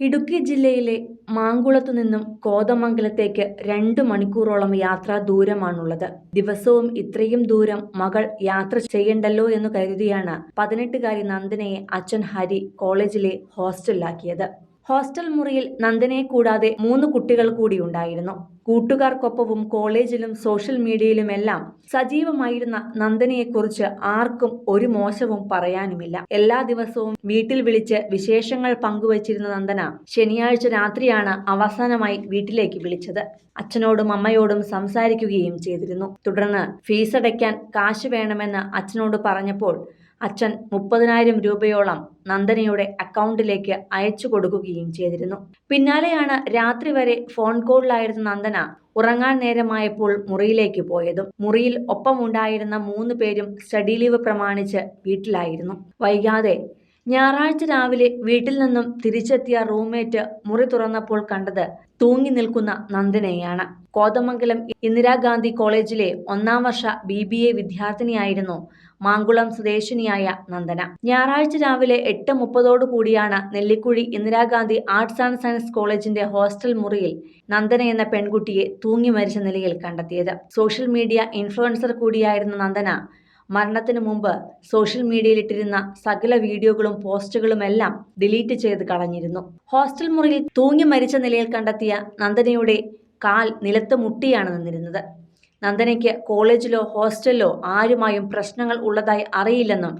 ഇടുക്കി ജില്ലയിലെ മാങ്കുളത്തു നിന്നും കോതമംഗലത്തേക്ക് രണ്ട് മണിക്കൂറോളം യാത്രാ ദൂരമാണുള്ളത്. ദിവസവും ഇത്രയും ദൂരം മകൾ യാത്ര ചെയ്യണ്ടല്ലോ എന്ന് കരുതിയാണ് പതിനെട്ടുകാരി നന്ദനയെ അച്ഛൻ ഹരി കോളേജിലെ ഹോസ്റ്റലിലാക്കിയത്. ഹോസ്റ്റൽ മുറിയിൽ നന്ദനെ കൂടാതെ മൂന്ന് കുട്ടികൾ കൂടി ഉണ്ടായിരുന്നു. കൂട്ടുകാർക്കൊപ്പവും കോളേജിലും സോഷ്യൽ മീഡിയയിലുമെല്ലാം സജീവമായിരുന്ന നന്ദനയെക്കുറിച്ച് ആർക്കും ഒരു മോശവും പറയാനുമില്ല. എല്ലാ ദിവസവും വീട്ടിൽ വിളിച്ച് വിശേഷങ്ങൾ പങ്കുവച്ചിരുന്ന നന്ദന ശനിയാഴ്ച രാത്രിയാണ് അവസാനമായി വീട്ടിലേക്ക് വിളിച്ചത്. അച്ഛനോടും അമ്മയോടും സംസാരിക്കുകയും ചെയ്തിരുന്നു. തുടർന്ന് ഫീസടയ്ക്കാൻ കാശ് വേണമെന്ന് അച്ഛനോട് പറഞ്ഞപ്പോൾ അച്ഛൻ മുപ്പതിനായിരം രൂപയോളം നന്ദനയുടെ അക്കൗണ്ടിലേക്ക് അയച്ചു കൊടുക്കുകയും ചെയ്തിരുന്നു. പിന്നാലെയാണ് രാത്രി വരെ ഫോൺ കോളിലായിരുന്ന നന്ദന ഉറങ്ങാൻ നേരമായപ്പോൾ മുറിയിലേക്ക് പോയതും മുറിയിൽ ഒപ്പമുണ്ടായിരുന്ന മൂന്ന് പേരും സ്റ്റഡി ലീവ് പ്രമാണിച്ച് വീട്ടിലായിരുന്നു. വൈകാതെ ഞായറാഴ്ച രാവിലെ വീട്ടിൽ നിന്നും തിരിച്ചെത്തിയ റൂംമേറ്റ് മുറി തുറന്നപ്പോൾ കണ്ടത് തൂങ്ങി നിൽക്കുന്ന നന്ദനയാണ്. കോതമംഗലം ഇന്ദിരാഗാന്ധി കോളേജിലെ ഒന്നാം വർഷ ബി ബി എ വിദ്യാർത്ഥിനിയായിരുന്നു മാങ്കുളം സ്വദേശിനിയായ നന്ദന. ഞായറാഴ്ച രാവിലെ എട്ട് മുപ്പതോടു കൂടിയാണ് Nellikuzhi Indira Gandhi arts and science കോളേജിന്റെ ഹോസ്റ്റൽ മുറിയിൽ നന്ദന എന്ന പെൺകുട്ടിയെ തൂങ്ങി മരിച്ച നിലയിൽ കണ്ടെത്തിയത്. സോഷ്യൽ മീഡിയ ഇൻഫ്ലുവൻസർ കൂടിയായിരുന്ന നന്ദന മരണത്തിന് മുമ്പ് സോഷ്യൽ മീഡിയയിലിട്ടിരുന്ന സകല വീഡിയോകളും പോസ്റ്റുകളുമെല്ലാം ഡിലീറ്റ് ചെയ്ത് കളഞ്ഞിരുന്നു. ഹോസ്റ്റൽ മുറിയിൽ തൂങ്ങി മരിച്ച നിലയിൽ കണ്ടെത്തിയ നന്ദനയുടെ കാൽ നിലത്ത് മുട്ടിയാണ് നിന്നിരുന്നത്. നന്ദനയ്ക്ക് കോളേജിലോ ഹോസ്റ്റലിലോ ആരുമായും പ്രശ്നങ്ങൾ ഉള്ളതായി അറിയില്ലെന്നും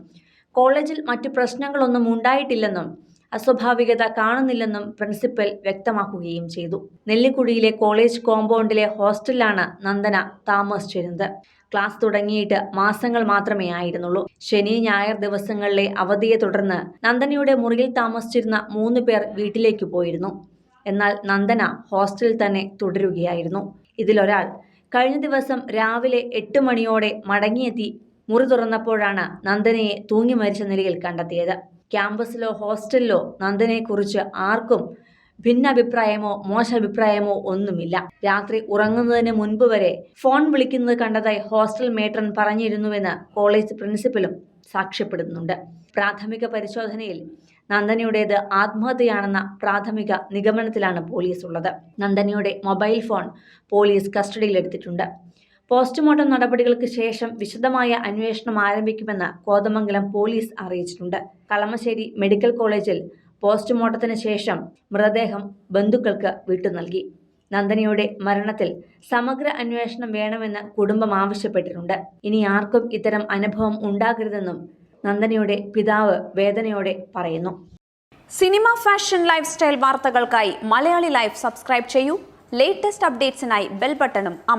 കോളേജിൽ മറ്റു പ്രശ്നങ്ങളൊന്നും ഉണ്ടായിട്ടില്ലെന്നും അസ്വാഭാവികത കാണുന്നില്ലെന്നും പ്രിൻസിപ്പൽ വ്യക്തമാക്കുകയും ചെയ്തു. നെല്ലിക്കുഴിയിലെ കോളേജ് കോമ്പൗണ്ടിലെ ഹോസ്റ്റലിലാണ് നന്ദന താമസിച്ചിരുന്നത്. ക്ലാസ് തുടങ്ങിയിട്ട് മാസങ്ങൾ മാത്രമേ ആയിരുന്നുള്ളൂ. ശനി ഞായർ ദിവസങ്ങളിലെ അവധിയെ തുടർന്ന് നന്ദനയുടെ മുറിയിൽ താമസിച്ചിരുന്ന മൂന്ന് പേർ വീട്ടിലേക്ക് പോയിരുന്നു. എന്നാൽ നന്ദന ഹോസ്റ്റലിൽ തന്നെ തുടരുകയായിരുന്നു. ഇതിലൊരാൾ കഴിഞ്ഞ ദിവസം രാവിലെ എട്ട് മണിയോടെ മടങ്ങിയെത്തി മുറി തുറന്നപ്പോഴാണ് നന്ദനയെ തൂങ്ങി മരിച്ച നിലയിൽ കണ്ടെത്തിയത്. ക്യാമ്പസിലോ ഹോസ്റ്റലിലോ നന്ദനെക്കുറിച്ച് ആർക്കും ഭിന്നഭിപ്രായമോ മോശഭിപ്രായമോ ഒന്നുമില്ല. രാത്രി ഉറങ്ങുന്നതിന് മുൻപ് വരെ ഫോൺ വിളിക്കുന്നത് കണ്ടതായി ഹോസ്റ്റൽ മേട്രൻ പറഞ്ഞിരുന്നുവെന്ന് കോളേജ് പ്രിൻസിപ്പലും സാക്ഷ്യപ്പെടുന്നുണ്ട്. പ്രാഥമിക പരിശോധനയിൽ നന്ദനിയുടേത് ആത്മഹത്യയാണെന്ന പ്രാഥമിക നിഗമനത്തിലാണ് പോലീസ് ഉള്ളത് നന്ദനയുടെ മൊബൈൽ ഫോൺ പോലീസ് കസ്റ്റഡിയിലെടുത്തിട്ടുണ്ട്. പോസ്റ്റ്മോർട്ടം നടപടികൾക്ക് ശേഷം വിശദമായ അന്വേഷണം ആരംഭിക്കുമെന്ന് കോതമംഗലം പോലീസ് അറിയിച്ചിട്ടുണ്ട്. കളമശ്ശേരി മെഡിക്കൽ കോളേജിൽ പോസ്റ്റ്മോർട്ടത്തിന് ശേഷം മൃതദേഹം ബന്ധുക്കൾക്ക് വിട്ടു നൽകി നന്ദനയുടെ മരണത്തിൽ സമഗ്ര അന്വേഷണം വേണമെന്ന് കുടുംബം ആവശ്യപ്പെട്ടിട്ടുണ്ട്. ഇനി ആർക്കും ഇത്തരം അനുഭവം ഉണ്ടാകരുതെന്നും നന്ദനിയുടെ പിതാവ് വേദനയോടെ പറയുന്നു. സിനിമ ഫാഷൻ ലൈഫ് സ്റ്റൈൽ വാർത്തകൾക്കായി മലയാളി ലൈഫ് സബ്സ്ക്രൈബ് ചെയ്യൂ. ലേറ്റസ്റ്റ് അപ്ഡേറ്റ്സിനായി ബെൽ ബട്ടണും അമർ